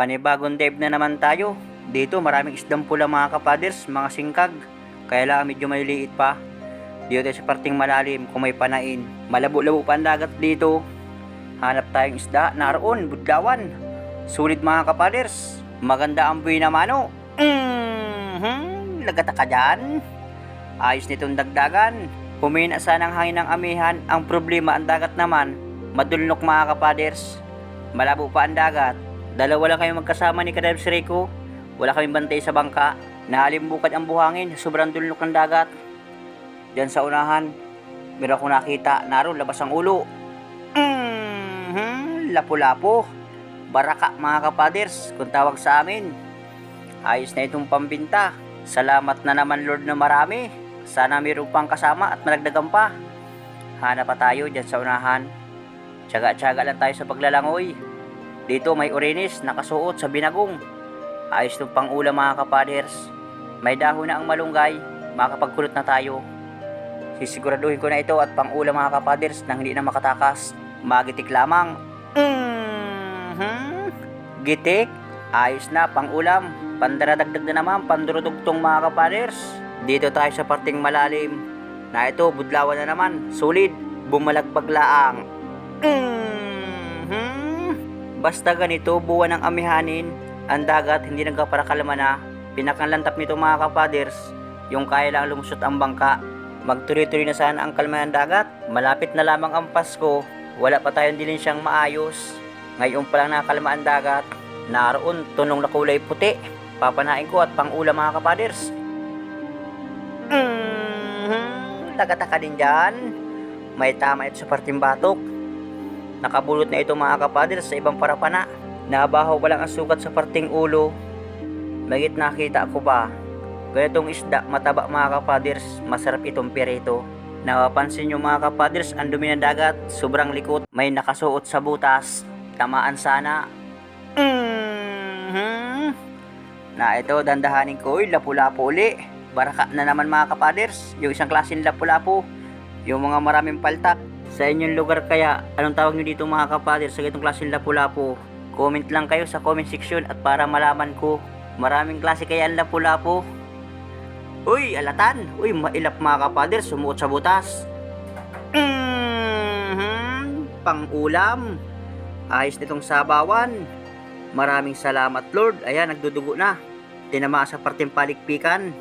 Panibagong dive na naman tayo. Dito maraming isdang pula mga kapaders, mga singkag. Kaya lang medyo maliliit pa. Dito sa parting malalim kung may panain. Malabo-labo pa ang dagat dito. Hanap tayong isda, naroon, budlawan. Sulit mga kapaders. Maganda ang buhay na mano. Mm-hmm. Lagata ka dyan. Ayos nitong dagdagan. Humina sana ang hangin ng amihan. Ang problema ang dagat naman. Madulnok mga kapaders. Malabo pa ang dagat. Dalawa lang kayo magkasama ni Kadabs Rico. Wala kaming bantay sa bangka. Nahalimbukad ang buhangin. Sobrang dulnok ng dagat. Diyan sa unahan, meron akong nakita. Naroon, labas ang ulo. Mhm, lapu-lapo. Baraka mga kapaders, kung tawag sa amin. Ayos na itong pambinta. Salamat na naman Lord na marami. Sana mayroon pang kasama at malagdagan pa. Hanap pa tayo dyan sa unahan. Tsaga-tsaga lang tayo sa paglalangoy. Dito may orinis nakasuot sa binagong. Ayos itong pang-ulam mga kapaders. May dahon na ang malunggay. Makakapagkulot na tayo. Sisiguraduhin ko na ito at pang-ulam mga kapaders nang hindi na makatakas. Magitik lamang. Mhm. Gitik. Ayos na, pang-ulam. Pandaradagdag na naman, pandurudugtong mga kapaders. Dito tayo sa parting malalim. Na ito, budlawan na naman. Solid. Bumalagpag laang. Basta ganito, buwan ng amihanin. Ang dagat, hindi nagkaparakalma na. Pinakanlantap nito mga kapaders. Yung kaya lang lumusot ang bangka. Magtuloy-tuloy na sana ang kalma dagat. Malapit na lamang ang Pasko. Wala pa tayong dilin siyang maayos. Ngayon pa lang nakakalma ang dagat. Naroon, tunong na kulay puti. Papanain ko at pang-ulam mga kapaders. Mm-hmm. Tagataka din dyan. May tama ito sa parting batok. Nakabulot na ito mga kapaders sa ibang parapana. Nabahaw pa lang ang sugat sa parting ulo. Magit nakita ko ba? Ganitong isda, mataba mga kapaders, masarap itong pirito. Napapansin nyo mga kapaders, ang dumi ng dagat, sobrang likot, may nakasuot sa butas. Tamaan sana. Mhm. Na ito, dandahanin ko, uy, lapu-lapu uli. Baraka na naman mga kapaders, yung isang klaseng lapu-lapu. Yung mga maraming paltak. Sa inyong lugar kaya, anong tawag nyo dito mga kapaders sa ganitong klaseng lapu-lapu? Comment lang kayo sa comment section at para malaman ko. Maraming klase kaya ang lapu-lapu. Uy, alatan. Uy, mailap mga kapaders, sumuot sa butas. Mhm, pang-ulam. Ayos nitong sabawan. Maraming salamat Lord. Ayan, nagdudugo na. Tinama sa parteng palikpikan.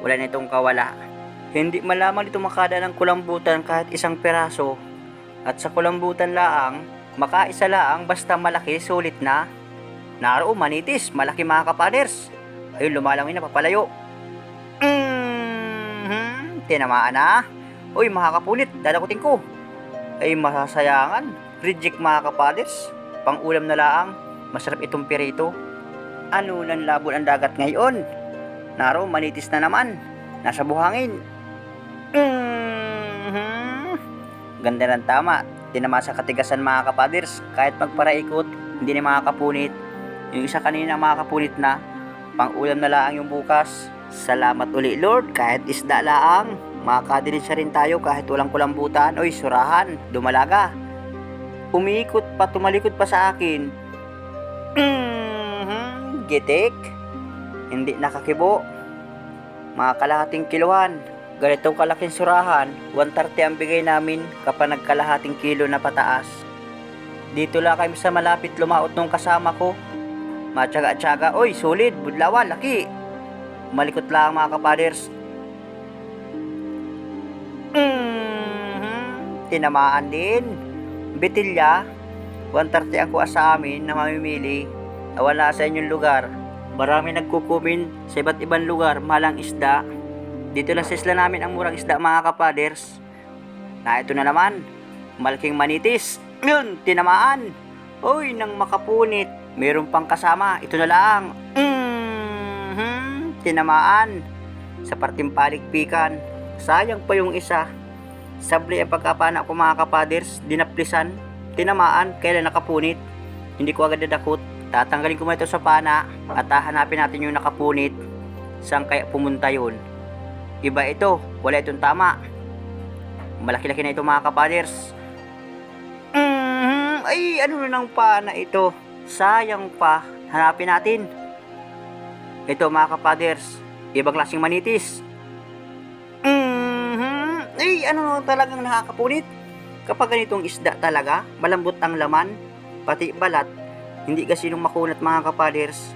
Wala na itong kawala. Hindi malamang dito makada ng kulambutan kahit isang peraso. At sa kulambutan laang, makaisa laang basta malaki, sulit na. Naroon, manitis, malaki mga kapaders. Ayun, lumalangoy na papalayo. Mhm, tinamaan na. Uy, makakapunit, dadakutin ko. Ay, masasayangan. Reject mga kapaders. Pang-ulam na laang, masarap itong pirito. Ano ng labon ang dagat ngayon? Naro, manitis na naman. Nasa buhangin. Mhm. Ganda ng tama. Tinama sa katigasan mga kapaders. Kahit magparaikot, hindi na makakapunit. Yung isa kanina makakapunit na. Pang-ulam na laang yung bukas. Salamat uli Lord, kahit isda laang. Makakadiretsa rin tayo kahit walang kulambutan. Oy, surahan, dumalaga. Umiikot pa, tumalikod pa sa akin. Mhm, gitik. Hindi nakakibo. Mga kalahating kiluhan. Ganitong kalaking surahan, 130 ang bigay namin kapag nagkalahating kilo na pataas. Dito lang kami sa malapit lumaot nung kasama ko. Matyaga-tyaga, oy, solid, budlawan, laki. Malikot lang mga kapaders. Mhm, tinamaan din. Bitilya, 130 ang kuha sa amin na mamimili na wala sa inyong lugar. Marami nagkukumin sa iba't ibang lugar, malang isda. Dito lang sa isla namin ang murang isda mga kapaders. Na ito na naman, malaking manitis. Yun, tinamaan. Uy, nang makapunit. Meron pang kasama, ito na lang. Mhm, tinamaan. Sa parting paligpikan. Sayang pa yung isa. Sabli ang pagkapana ko mga kapaders, dinaplisan, tinamaan, kailan nakapunit. Hindi ko agad dadakot. Tatanggalin ko muna ito sa pana at hahanapin natin yung nakapunit. Saan kaya pumunta yun? Iba ito, wala itong tama. Malaki-laki na ito mga kapaders. Mm, ay, ano na ng pana ito? Sayang pa. Hanapin natin. Ito mga kapaders, ibang klaseng manitis. Mhm. Ay, ano talagang nakakapunit? Kapag ganitong isda talaga, malambot ang laman, pati balat, hindi kasi nung makunat mga kapaders,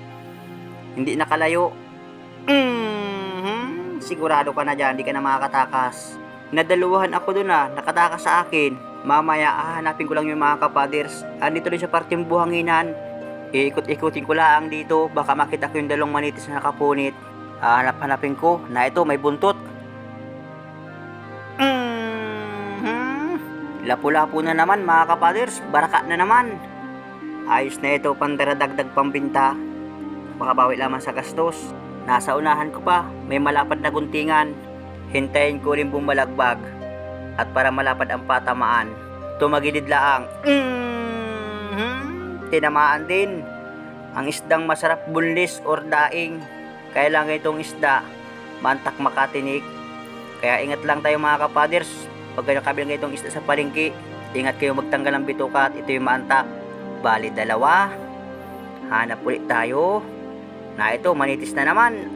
hindi nakalayo. Mhm. Sigurado ka na dyan, hindi ka na makakatakas. Nadaluhan ako dun ah, nakatakas sa akin. Mamaya, hahanapin ko lang yung mga kapaders. Andito rin sa parteng buhanginan. Iikot-ikutin ko lang dito, baka makita ko yung dalawang manitis na nakapunit. Hahanap-hanapin ko na ito may buntot. Mhm. Lapu-lapu na naman mga kapaders, baraka na naman. Ayos na ito, pandaradagdag pambinta. Makabawi lamang sa gastos. Nasa unahan ko pa, may malapad na guntingan. Hintayin ko rin bumalagbag. At para malapad ang patamaan, tumagilid laang. Mhm. Tinamaan din. Ang isdang masarap bunlis or daing. Kaya lang itong isda, mantak makatinik. Kaya ingat lang tayo mga kapaders. Pag kayo kabilang itong isda sa palengke, ingat kayo magtanggal ng bituka at ito yung maantak. Bali dalawa. Hanap ulit tayo. Na ito, manitis na naman.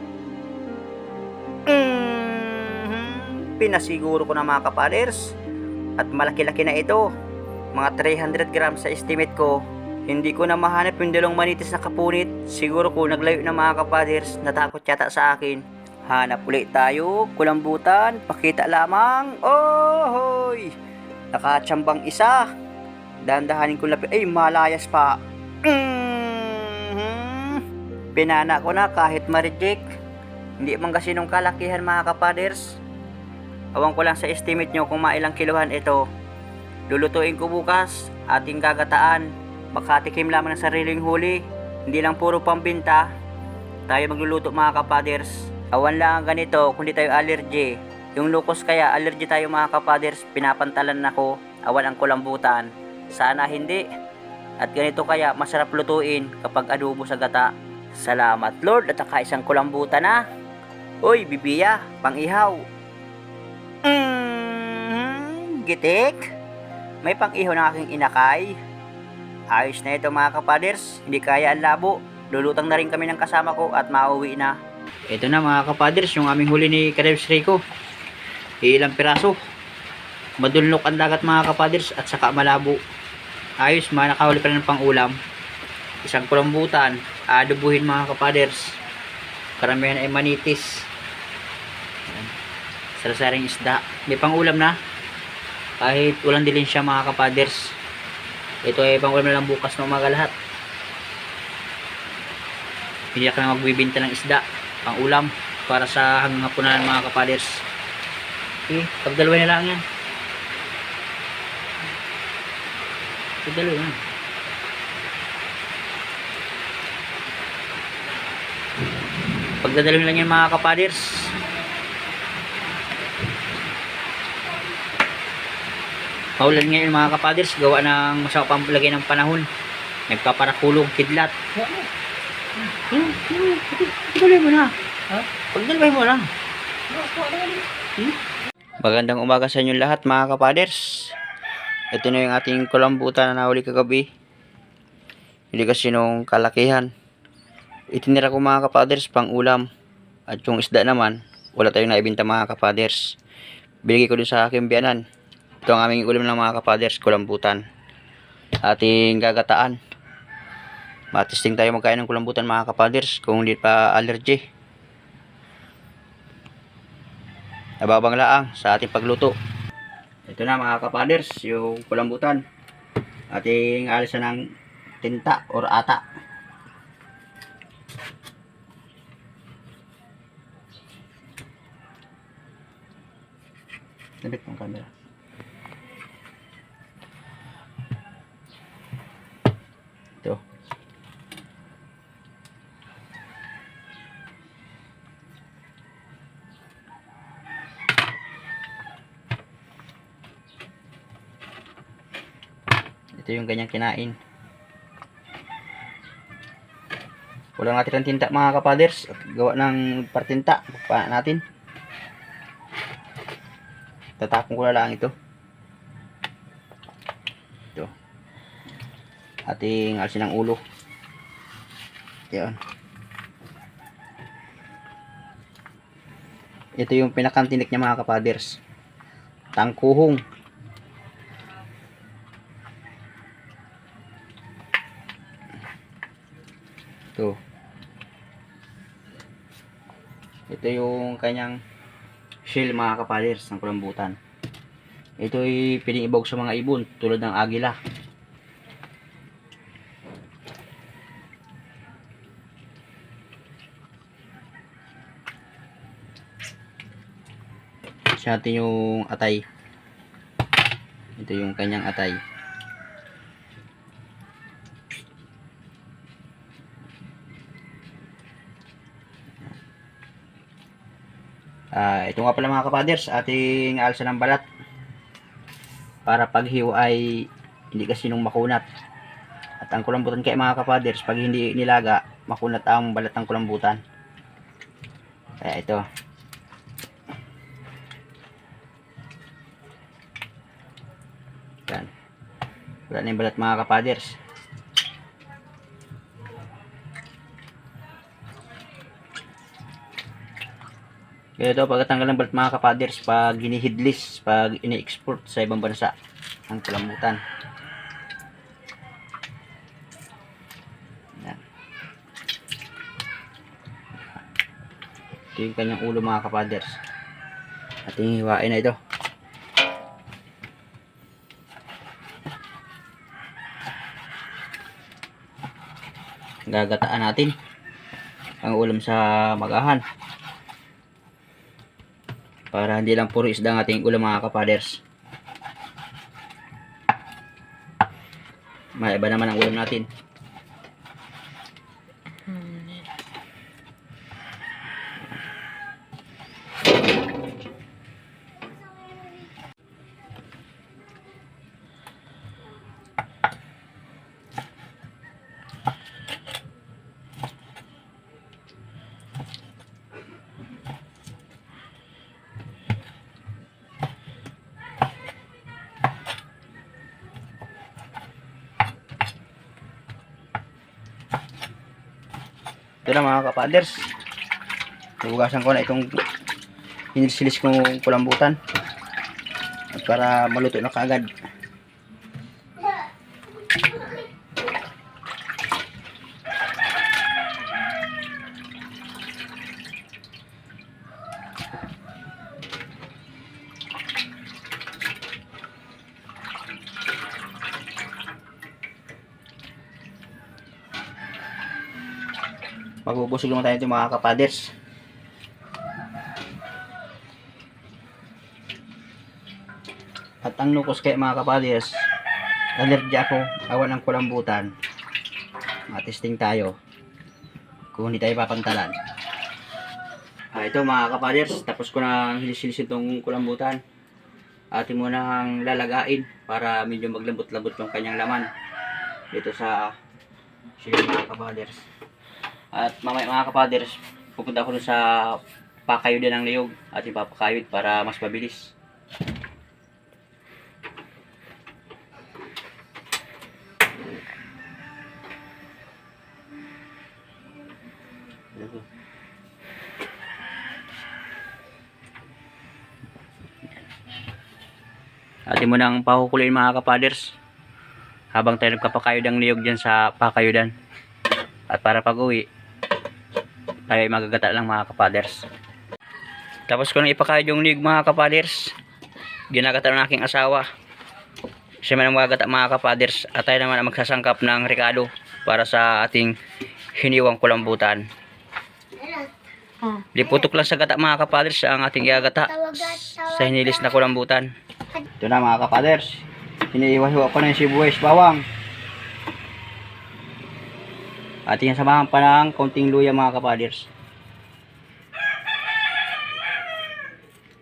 Mhm. Pinasiguro ko na mga kapaders. At malaki-laki na ito. Mga 300 grams sa estimate ko. Hindi ko na mahanap yung dalawang manitis na kapunit. Siguro ko naglayo na mga kapaders. Natakot yata sa akin. Hanap ulit tayo. Kulambutan. Pakita lamang. Oh, hoy! Nakatsambang isa. Dahan-dahanin ko lapit. Ay, malayas pa. Mhm. Pinana ko na kahit ma-reject. Hindi man kasi nung kalakihan mga kapaders. Awan ko lang sa estimate nyo kung mailang kiluhan ito. Lulutuin ko bukas. Ating gagataan. Makatikim lamang ng sariling huli. Hindi lang puro pambinta. Tayo magluluto mga kapaders. Awan lang ang ganito kung di tayo allergy. Yung lukos kaya allergy tayo mga kapaders. Pinapantalan ako. Awan ang kulambutan. Sana hindi. At ganito kaya masarap lutuin kapag adobo sa gata. Salamat Lord at saka isang kulambutan na. Uy, bibiya, pang-ihaw. Mm, gitik. May pang-ihaw na aking inakay. Ayos na ito mga kapaders, hindi kaya ang labo. Lulutang na rin kami ng kasama ko at mauwi na. Ito na mga kapaders, yung aming huli ni Karebs Rico. Ilang piraso. Madunlok ang dagat mga kapaders at saka malabo. Ayos, mga nakahuli pa rin ng pang-ulam. Isang kulambutan, adobuhin mga kapaders. Karamihan ay manitis. Sarasaring isda. May pang-ulam na. Kahit walang dilin siya mga kapaders. Ito ay pang-ulam na lang bukas ng umaga lahat. Hindi ka na magbibinta ng isda. Pang-ulam. Para sa hanggang hapunan mga kapaders. Okay, pagdalawa na lang yan. Pagdalawa na. Pagdadalawin lang yan mga kapaders. Paulan ngayon mga kapaders, gawa ng masama pampalagay ng panahon. Nagpaparakulong kidlat. Hmm, hmm, Pagdalawin mo na. Ha? Pagdalawin mo na. Magandang umaga sa inyo lahat mga kapaders. Ito na yung ating kulambutan na nahuli kagabi. Hindi kasi nung kalakihan. Itinira ko mga kapaders pang ulam. At yung isda naman, wala tayong naibinta mga kapaders. Binigay ko din sa aking biyanan. Ito ang aming ulam ng mga kapaders, kulambutan. Ating gagataan. Matisting tayo magkain ng kulambutan mga kapaders kung hindi pa allergy. Nababang laang sa ating pagluto. Ito na mga kapaders, yung kulambutan. Ating alisan ng tinta or ata. Sabit ng camera. Ito. Ito yung ganyang kinain. Wala natin ng tinta mga kapaders. Gawa ng partinta. Pagpaan natin. Tatapon ko na lang ito. Ito. Ating alsin ng ulo. Yan. Ito yung pinakantinik niya mga kapaders. Tangkuhong. Ito. Ito yung kanyang shell mga kapaders ng kulambutan. Ito ay pinibog sa mga ibon tulad ng agila. Sa atin yung atay. Ito yung kanyang atay. Ito nga pala mga kapaders, ating alsa ng balat. Para paghiwa ay hindi kasi nung makunat. At ang kulambutan kay mga kapaders, pag hindi nilaga, makunat ang balat ng kulambutan. Kaya ito. Yan. Wala na yung balat mga kapaders. Ganito pagkatanggal ng balat mga kapaders pag hinihidlis, pag ini-export sa ibang bansa ang kulambutan. Yan. Ito yung kanyang ulo mga kapaders. Ating hiwain na ito. Gagataan natin ang ulam sa magahan para hindi lang puro isda ang ating ulam mga kapaders. Maiba naman ang ulam natin ito na mga kapaders Hugasan ko na itong hinisilis kong kulambutan. Para maluto na kaagad Magbubusog naman tayo ito mga kapaders. At ang nukos kay mga kapaders, allergy ako, awan ng kulambutan. Matesting tayo. Kung hindi tayo papantalan. Ah, ito mga kapaders, tapos ko na hilis-hilis itong kulambutan. Atin mo nang lalagain para medyo maglambot-lambot yung kanyang laman. Dito sa sila mga kapaders. At mamaya mga kapaders, pupunta ako sa pakayod ng niyog at ipapakayod para mas mabilis. Atin mo nang pakukulin mga kapaders habang tayo nagpapakayod ng niyog dyan sa pakayudan. At para pag uwi, ay magagata lang mga kapaders. Tapos ko nang ipakayod yung niyog mga kapaders, ginagata ng aking asawa. Siya man ang magagata mga kapaders at tayo naman ang magsasangkap ng rekado para sa ating hiniwang kulambutan. Liputok lang sa gata mga kapaders ang ating igagata sa hinilis na kulambutan. Ito na mga kapaders. Hinihiwa-hiwa ko na yung sibuyas bawang. At yung samahan pa ng konting luya mga kapaders.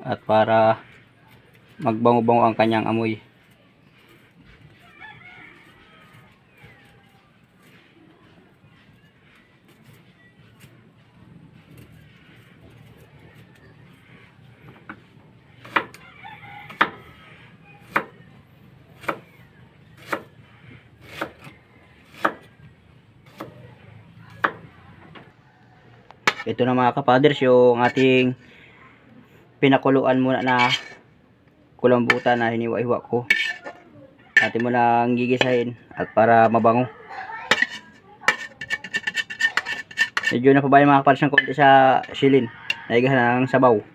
At para magbango-bango ang kanyang amoy. Ito na mga kapaders yung ating pinakuluan muna na kulambutan na hiniwa-hiwa ko. Atin mo lang gigisahin at para mabango. Medyo napabay mga kapaders ng konti sa silin. Naigahan ng sabaw.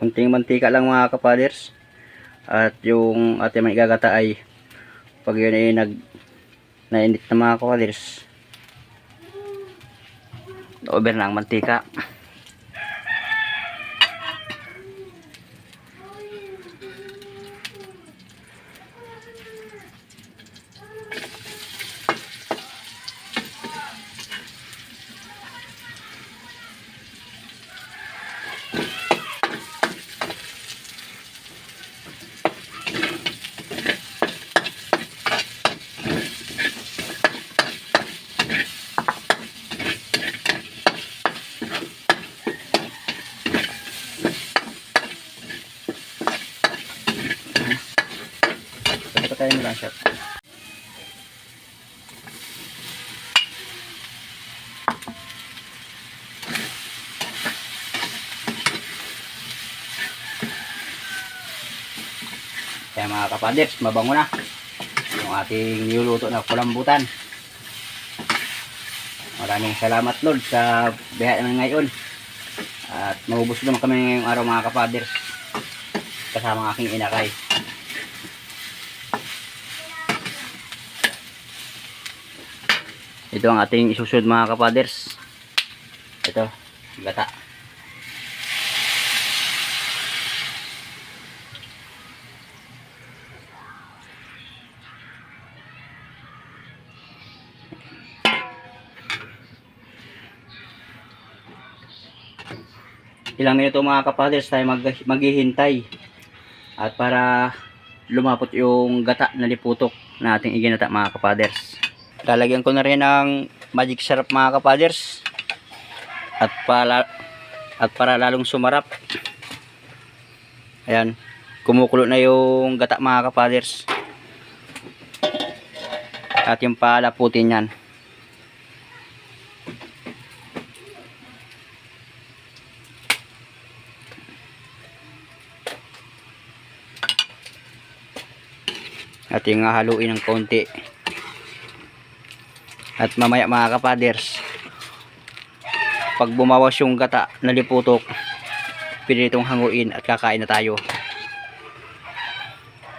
Konting mantika lang mga kapaders. At yung ating may gagata ay pag yun ay nag nainit na mga kapaders. Over na ang mantika. Patayin mo lang siya. Kapaders, mabango na yung ating niluluto na kulambutan. Maraming salamat Lord sa biyaya namin ngayon. At mabubusog naman kami ngayong araw mga kapaders. Kasama ang aking inakay. Ito ang ating isusunod mga kapaders. Ito, gata. Ilang minuto mga kapaders tayo mag maghihintay. At para lumapot yung gata na liputok na ating iginata mga kapaders. Lalagyan ko na rin ng magic syrup mga kapaders. At para at para lalong sumarap. Ayan, kumukulo na yung gata mga kapaders. At yung palaputin yan. Ating haluin ng konti. At mamaya mga kapaders, pag bumawas yung gata na liputok, pwede itong hanguin at kakain na tayo.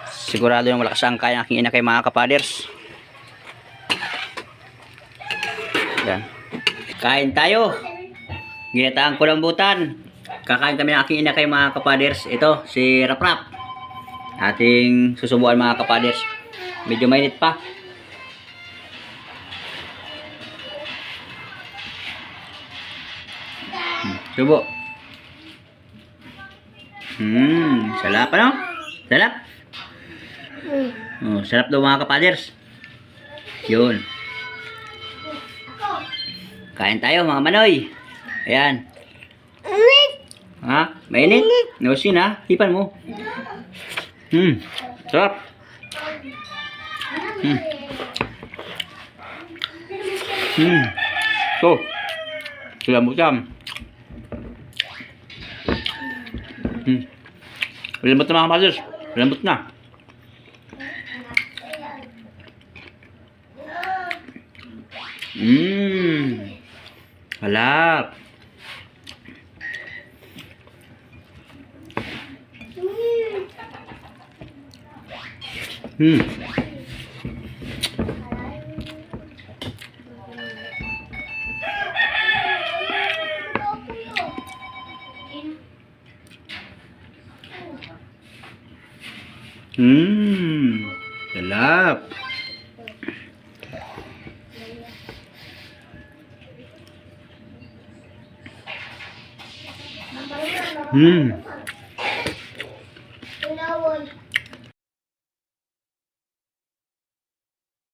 Sigurado yung malakas ang kaya ng aking ina kay mga kapaders. Yan. Kain tayo. Ginataang kulambutan. Kakain kami ng aking ina kay mga kapaders. Ito, si Raprap. Ating susubuan mga kapaders. Medyo mainit pa. Subo. Hmm, sarap ano? Sarap. Oh, sarap daw mga kapaders. Yun. Kain tayo mga manoy. Ayan. Ha? Mainit? Nausin ha? Hipan mo. Hmm. Sarap. Hmm. Hmm. So. Sila mo Hmm. Lambot na mga kapaders. Lambot na. Mmm. Halap. Hmm. Hmm. Halap. Hmm.